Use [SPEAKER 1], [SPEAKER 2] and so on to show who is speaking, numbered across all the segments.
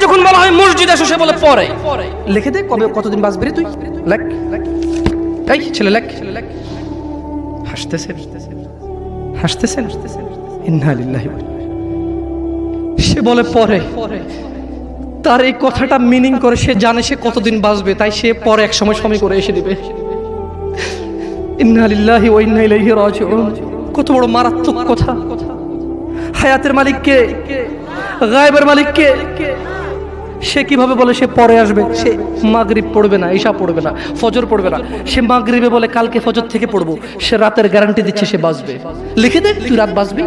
[SPEAKER 1] যখন বলা হয় মসজিদ আসো, সে বলে পরে। লিখে দে কবে, কতদিন বাঁচবি তুই? লেখ। এই ছেলে, লেখ। সে বলে পরে। তার এই কথাটা মিনিং করে, সে জানে সে কতদিন বাঁচবে, তাই সে পরে এক সময় সময় করে এসে দিবে। ইন্না লিল্লাহি ওয়া ইন্না ইলাইহি রাজিউন। কত বড় মারাত্মক কথা। হায়াতের মালিককে, গায়েবের মালিককে সে কীভাবে বলে সে পরে আসবে? সে মাগরিব পড়বে না, ঈশা পড়বে না, ফজর পড়বে না। সে মাগরিবে বলে কালকে ফজর থেকে পড়ব। সে রাতের গ্যারান্টি দিচ্ছে সে বাঁচবে। লিখে দে, তুই রাত বাঁচবি?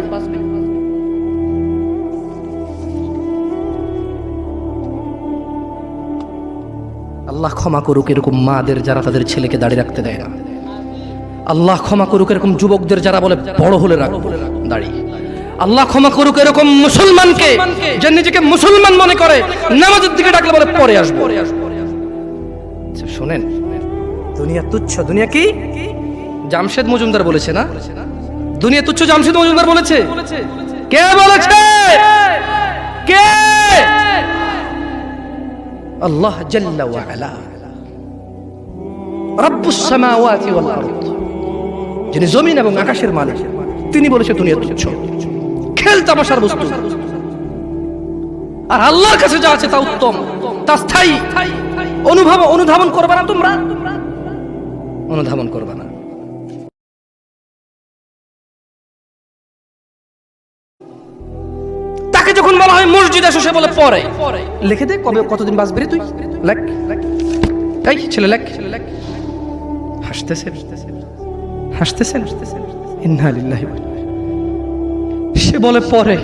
[SPEAKER 1] আল্লাহ ক্ষমা করুক, এরকম মাদের যারা তাদের ছেলেকে দাঁড়িয়ে রাখতে দেয় না। আল্লাহ ক্ষমা করুক, এরকম যুবকদের যারা বলে বড় হলে রাখব। দাঁড়িয়ে। আল্লাহ ক্ষমা করুক এরকম মুসলমানকে যে নিজেকে মুসলমান মনে করে নামাজের দিকে ডাকলে বলে পরে আসব। আচ্ছা, শোনেন দুনিয়া তুচ্ছ দুনিয়া কি? জামশেদ মজুমদার বলেছে না? দুনিয়া তুচ্ছ জামশেদ মজুমদার বলেছে। কে বলেছে? কে? আল্লাহ জাল্লা ওয়া আলা। রব্বুস সামাওয়াতি ওয়াল আরদ। যিনি জমিন এবং আকাশের মালিক তিনি বলেছে দুনিয়া তুচ্ছ। খেল তামাশার বস্তু। আর আল্লাহর কাছে যা আছে তা উত্তম, তা স্থায়ী। অনুভব, অনুধাবন করবে না তোমরা? অনুধাবন করবে না। তাকে যখন বলা হয় মসজিদ আসো সে বলে পরে। লিখে দে কবে, কতদিন বাঁচবি রে তুই? লেখ। এই ছেলে, লেখ। হাসতেছেন হাসতেছেন ইন্না লিল্লাহি ওয়া। সে বলে পরে।